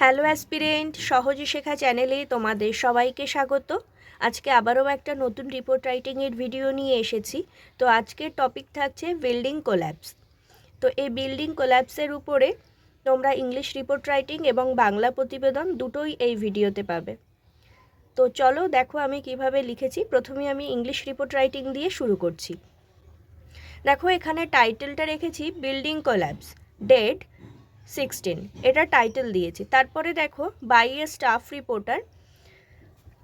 Hello aspirant, সহজে শেখা চ্যানেলে তোমাদের সবাইকে স্বাগত। আজকে আবারও একটা নতুন রিপোর্ট রাইটিংয়ের ভিডিও নিয়ে এসেছি। তো আজকের টপিক থাকছে বিল্ডিং কোল্যাপস তো এই বিল্ডিং কোল্যাপসের উপরে তোমরা ইংলিশ রিপোর্ট রাইটিং এবং বাংলা প্রতিবেদন দুটোই এই ভিডিওতে পাবে। তো চলো দেখো আমি কীভাবে লিখেছি। প্রথমে আমি ইংলিশ রিপোর্ট রাইটিং দিয়ে শুরু করছি। দেখো এখানে টাইটেলটা রেখেছি বিল্ডিং কোল্যাপস ডেট সিক্সটিন এটা টাইটেল দিয়েছি। তারপরে দেখো বাই এ স্টাফ রিপোর্টার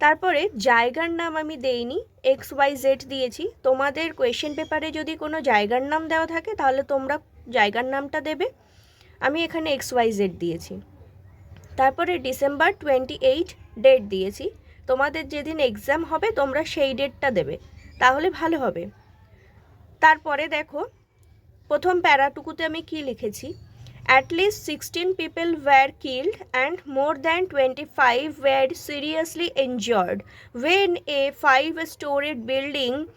তারপরে জায়গার নাম আমি দেইনি এক্স ওয়াই জেড দিয়েছি। তোমাদের কোয়েশ্চেন পেপারে যদি কোনো জায়গার নাম দেওয়া থাকে, তাহলে তোমরা জায়গার নামটা দেবে। আমি এখানে এক্স ওয়াই জেড দিয়েছি। তারপরে ডিসেম্বর টোয়েন্টি এইট ডেট দিয়েছি। তোমাদের যেদিন এক্সাম হবে, তোমরা সেই ডেটটা দেবে। তাহলে ভালো হবে। তারপরে দেখো, প্রথম প্যারাটুকুতে আমি কি লিখেছি? At least 16 people were killed and more than 25 were seriously injured when a five storied building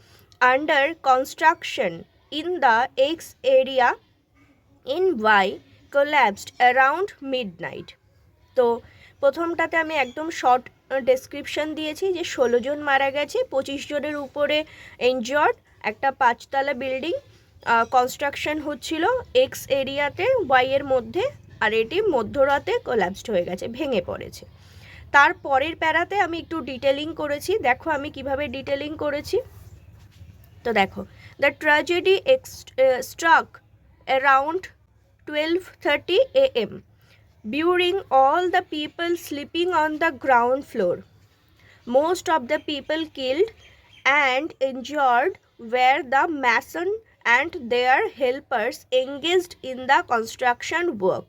under construction in the X area in Y collapsed around midnight. তো প্রথমটাতে আমি একদম শর্ট ডেসক্রিপশন দিয়েছি যে ষোলো জন মারা গেছে পঁচিশ জনের উপরে এনজর্ড একটা পাঁচতলা বিল্ডিং কনস্ট্রাকশন হচ্ছিল এক্স এরিয়াতে ওয়াইয়ের মধ্যে, আর এটি মধ্যরাতে কোল্যাপসড হয়ে গেছে, ভেঙে পড়েছে। তার পরের প্যারাতে আমি একটু ডিটেলিং করেছি। দেখো আমি কীভাবে ডিটেলিং করেছি। তো দেখো the tragedy ex struck around twelve thirty A M burying all the people sleeping on the ground floor most of the people killed and injured were the mason and their helpers engaged in the construction work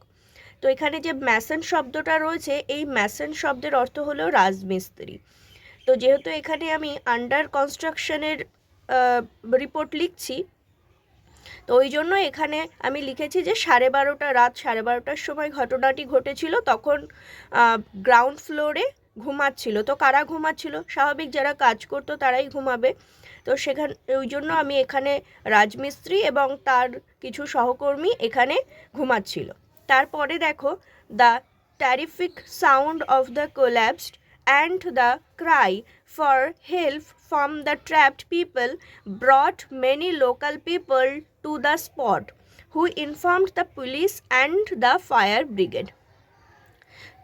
তো এখানে যে Mason শব্দটা রয়েছে, এই Mason শব্দের অর্থ হলো রাজমিস্ত্রি। তো যেহেতু এখানে আমি আন্ডার কনস্ট্রাকশনের রিপোর্ট লিখছি, তো ওই জন্য এখানে আমি লিখেছি যে সাড়ে বারোটা রাত, সাড়ে বারোটার সময় ঘটনাটি ঘটেছিল, তখন গ্রাউন্ড ফ্লোরে ঘুমাচ্ছিল। তো কারা ঘুমাচ্ছিল? স্বাভাবিক যারা কাজ করতো তারাই ঘুমাবে। তো সেখান ওই জন্য আমি এখানে রাজমিস্ত্রি এবং তার কিছু সহকর্মী এখানে ঘুমাচ্ছিল। তারপরে দেখো the terrific sound of the collapsed and the cry for help from the trapped people brought many local people to the spot who informed the police and the fire brigade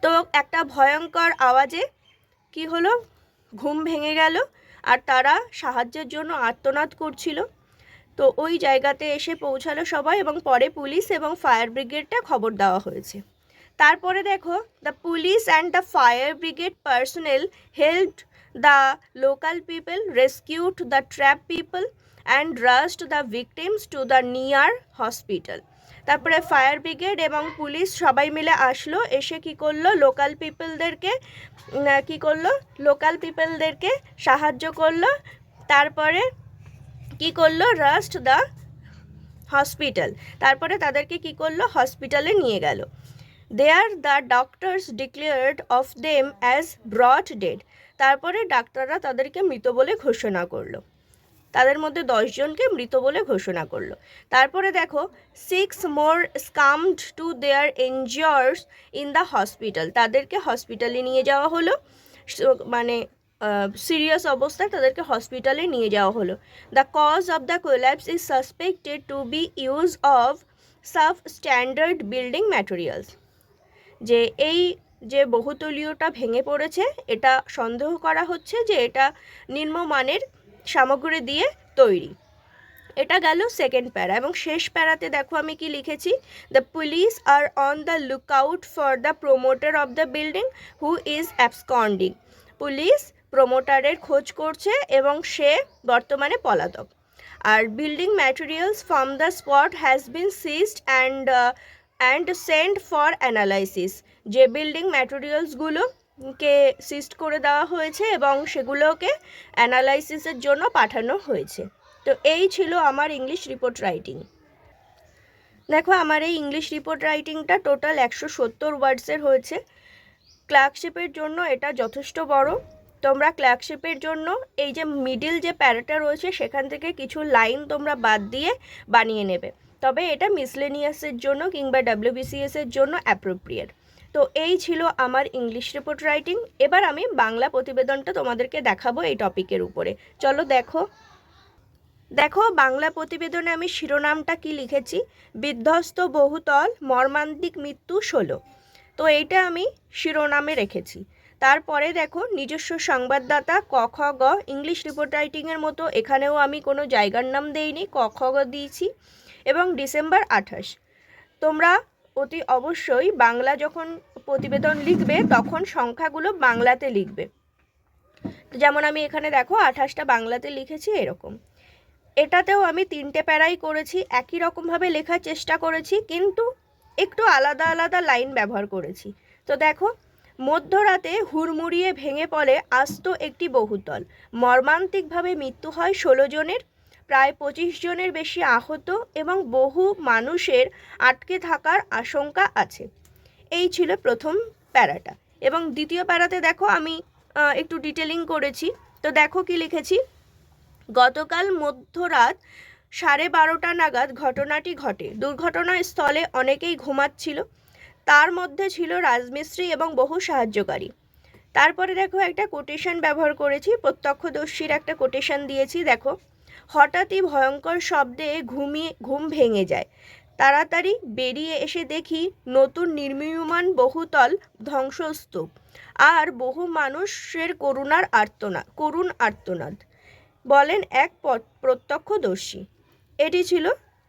তো একটা ভয়ঙ্কর আওয়াজে কি হলো? ঘুম ভেঙে গেল আর তারা সাহায্যের জন্য আর্তনাদ করছিল। তো ওই জায়গাতে এসে পৌঁছালো সবাই এবং পরে পুলিশ এবং ফায়ার ব্রিগেডটা খবর দেওয়া হয়েছে। তারপরে দেখো the police and the fire brigade personnel help the local people rescued the trap people and rushed the victims to the near hospital তারপরে ফায়ার ব্রিগেড এবং পুলিশ সবাই মিলে আসলো, এসে কি করল? লোকাল পিপলদেরকে কি করল? লোকাল পিপলদেরকে সাহায্য করল। তারপরে কি করল? রাস্ট দ্য হসপিটাল তারপরে তাদেরকে কি করল? হসপিটালে নিয়ে গেল। There the doctors declared of them as brought dead তারপরে ডাক্তাররা তাদেরকে মৃত বলে ঘোষণা করল। তাদের মধ্যে দশজনকে মৃত বলে ঘোষণা করল। তারপরে দেখো six more succumbed to their injuries in the hospital তাদেরকে হসপিটালে নিয়ে যাওয়া হলো। মানে সিরিয়াস অবস্থায় তাদেরকে হসপিটালে নিয়ে যাওয়া হলো। The cause of the collapse is suspected to be use of substandard building materials যে এই যে বহুতলীয়টা ভেঙে পড়েছে, এটা সন্দেহ করা হচ্ছে যে এটা নিম্নমানের সামগ্রী দিয়ে তৈরি। এটা গেল সেকেন্ড প্যারা এবং শেষ প্যারাতে দেখো আমি কি লিখেছি the police are on the look out for the promoter of the building who is absconding police প্রোমোটারের খোঁজ করছে এবং সে বর্তমানে পলাতক। আর building materials from the spot has been seized and and send for analysis যে বিল্ডিং ম্যাটেরিয়ালসগুলো কে cyst করে দেওয়া হয়েছে এবং সেগুলোকে অ্যানালাইসিসের জন্য পাঠানো হয়েছে। তো এই ছিল আমার ইংলিশ রিপোর্ট রাইটিং দেখো, আমার এই ইংলিশ রিপোর্ট রাইটিংটা টোটাল একশো সত্তর ওয়ার্ডসের হয়েছে। ক্লার্কশিপের জন্য এটা যথেষ্ট বড়। তোমরা ক্লার্কশিপের জন্য এই যে মিডিল যে প্যারাটা রয়েছে, সেখান থেকে কিছু লাইন তোমরা বাদ দিয়ে বানিয়ে নেবে। তবে এটা মিসলেনিয়াসের জন্য কিংবা ডাব্লিউবিসিএসের জন্য অ্যাপ্রোপ্রিয়েট তো এই ছিল আমার ইংলিশ রিপোর্ট রাইটিং এবার আমি বাংলা প্রতিবেদনটা তোমাদেরকে দেখাবো এই টপিকের উপরে। চলো দেখো। দেখো, বাংলা প্রতিবেদনে আমি শিরোনামটা কি লিখেছি? বিধ্বস্ত বহুতল, মর্মান্তিক মৃত্যু ষোলো। তো এইটা আমি শিরোনামে রেখেছি। তারপরে দেখো, নিজস্ব সংবাদদাতা ক খ গ ইংলিশ রিপোর্ট রাইটিংয়ের মতো এখানেও আমি কোনো জায়গার নাম দেইনি, ক খ গ দিয়েছি। এবং ডিসেম্বর আঠাশ। তোমরা অতি অবশ্যই বাংলা যখন প্রতিবেদন লিখবে, তখন সংখ্যাগুলো বাংলাতে লিখবে। যেমন আমি এখানে দেখো, আঠাশটা বাংলাতে লিখেছি এরকম। এটাতেও আমি তিনটে প্যারাই করেছি, একই রকমভাবে লেখার চেষ্টা করেছি, কিন্তু একটু আলাদা আলাদা লাইন ব্যবহার করেছি। তো দেখো, মধ্যরাতে হুড়মুড়িয়ে ভেঙে পড়ে আস্ত একটি বহুতল। মর্মান্তিকভাবে মৃত্যু হয় ষোলো জনের প্রায় পঁচিশ জনের বেশি আহত এবং বহু মানুষের আটকে থাকার আশঙ্কা আছে। এই ছিল প্রথম প্যারাটা। এবং দ্বিতীয় প্যারাতে দেখো আমি একটু ডিটেলিং করেছি। তো দেখো কি লিখেছি? গতকাল মধ্যরাত সাড়ে বারোটা নাগাদ ঘটনাটি ঘটে। দুর্ঘটনাস্থলে অনেকেই ঘুমাচ্ছিল। তার মধ্যে ছিল রাজমিস্ত্রি এবং বহু সাহায্যকারী। তারপরে দেখো একটা কোটেশন ব্যবহার করেছি। প্রত্যক্ষদর্শীর একটা কোটেশন দিয়েছি, দেখো। হঠাৎই ভয়ঙ্কর শব্দে ঘুমিয়ে ঘুম ভেঙে যায়। তাড়াতাড়ি বেরিয়ে এসে দেখি নতুন নির্মীয়মান বহুতল ধ্বংসস্তূপ আর বহু মানুষের করুণার আর্তনাদ করুণ আর্তনাদ। বলেন এক প্রত্যক্ষদর্শী। এটি ছিল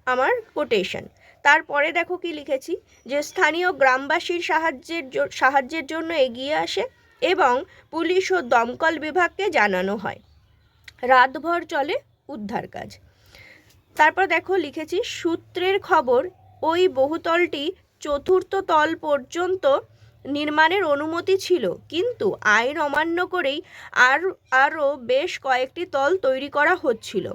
আমার কোটেশন তারপরে দেখো কি লিখেছি, যে স্থানীয় গ্রামবাসীর সাহায্যের সাহায্যের জন্য এগিয়ে আসে এবং পুলিশ ও দমকল বিভাগকে জানানো হয়। রাতভর চলে উদ্ধার কাজ। তারপর দেখো লিখেছি, সূত্রের খবর ওই বহুতলটি চতুর্থ তল পর্যন্ত নির্মাণের অনুমতি ছিল, কিন্তু আইন অমান্য করেই আর, আরও বেশ কয়েকটি তল তৈরি করা হচ্ছিল।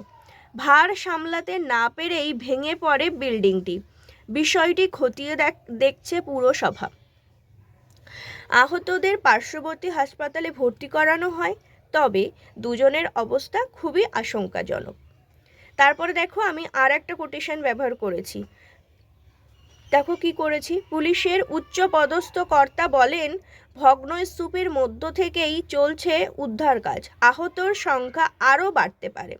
ভার সামলাতে না পেরেই ভেঙে পড়ে বিল্ডিংটি। বিষয়টি খতিয়ে দেখ- দেখছে পুরসভা। আহতদের পার্শ্ববর্তী হাসপাতালে ভর্তি করানো হয়। তবে দুজনের অবস্থা খুবই আশঙ্কাজনক। তারপরে দেখো আমি আর একটা কোটেশন ব্যবহার করেছি। দেখো কি করেছি? পুলিশের উচ্চ পদস্থ কর্তা বলেন ভগ্নস্তূপের মধ্য থেকেই চলছে উদ্ধার কাজ। আহতর সংখ্যা আরও বাড়তে পারে।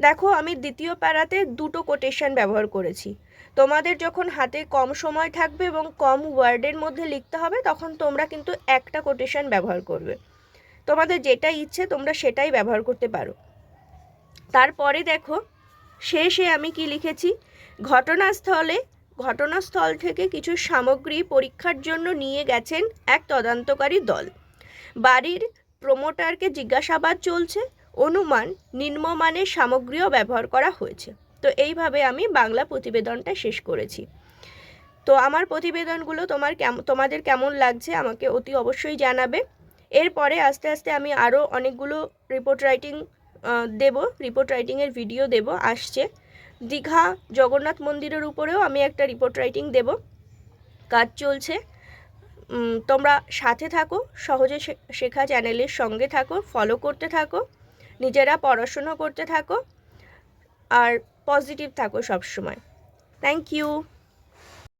দেখো আমি দ্বিতীয় প্যারাতে দুটো কোটেশন ব্যবহার করেছি। তোমাদের যখন হাতে কম সময় থাকবে এবং কম ওয়ার্ডের মধ্যে লিখতে হবে, তখন তোমরা কিন্তু একটা কোটেশন ব্যবহার করবে। তোমাদের যেটা ইচ্ছে, তোমরা সেটাই ব্যবহার করতে পারো। তারপরে দেখো, শেষে আমি কি লিখেছি? ঘটনাস্থলে, ঘটনাস্থল থেকে কিছু সামগ্রী পরীক্ষার জন্য নিয়ে গেছেন এক তদন্তকারী দল। বাড়ির প্রমোটারকে জিজ্ঞাসাবাদ চলছে, অনুমান, নিম্নমানের সামগ্রীও ব্যবহার করা হয়েছে। তো এইভাবে আমি বাংলা প্রতিবেদনটা শেষ করেছি। তো আমার প্রতিবেদনগুলো তোমার তোমাদের কেমন লাগছে আমাকে অতি অবশ্যই জানাবে। এরপরে আস্তে আস্তে আমি আরও অনেকগুলো রিপোর্ট রাইটিং দেব রিপোর্ট রাইটিংয়ের ভিডিও দেব, আসছে। দীঘা জগন্নাথ মন্দিরের উপরেও আমি একটা রিপোর্ট রাইটিং দেব। কাজ চলছে। তোমরা সাথে থাকো, সহজে শেখা চ্যানেলের সঙ্গে থাকো ফলো করতে থাকো, নিজেরা পড়াশুনো করতে থাকো, আর পজিটিভ থাকো সবসময়। Thank you